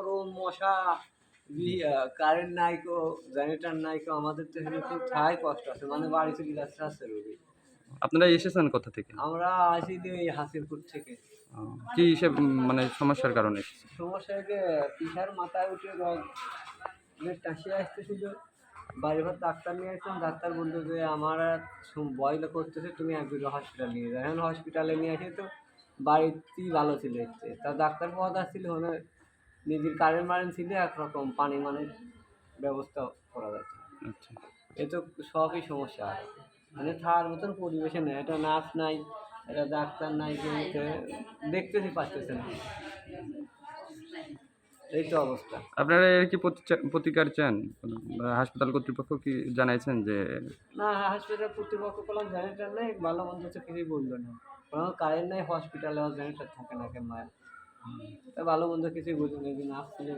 গরম মশা কারেন্ট নাই কো জেনারেটার নাই কো আমাদের তো এখানে খুব ঠাই কষ্ট আছে। মানে বাড়ি চলে যাচ্ছে আছে রোগী। আপনারা এসেছেন কোথা থেকে? আমরা আসি এই হাসিরপুর থেকে। কি হিসেব মানে সমস্যার কারণে? সমস্যাকে পিঠার মাথায় উঠে টাসিয়ে আসতেছিল। বাড়ি ঘর ডাক্তার নিয়ে আসলাম ডাক্তার বলল যে আমার বয়লে করতেছে তুমি একদিন হসপিটাল নিয়ে যাও। এখন হসপিটালে নিয়ে আসে তো বাড়িতেই ভালো ছিল। তা ডাক্তার পাওয়া যাচ্ছিল মানে নিজের কারেন্ট মারেন্ট ছিল একরকম পানি মানে ব্যবস্থা করা যাচ্ছে। আচ্ছা। এ তো সবই সমস্যা। মানে থাকার মতন পরিবেশে নেই এটা নার্স নাই এটা ডাক্তার নাই দেখতেছি পারতেছে না। এই তো অবস্থা। আপনারা এর কি প্রতি- প্রতিকার চান? হাসপাতাল কর্তৃপক্ষ কি জানাইছেন যে না হসপিটাল কর্তৃপক্ষ করলাম জেনারেটার নেই ভালো মন্দ তো কিছুই বলল না। কারেন্ট নাই হসপিটালে জেনারেটার থাকে না কেন ভালো মন্দ কিছুই বুঝি না আসছিল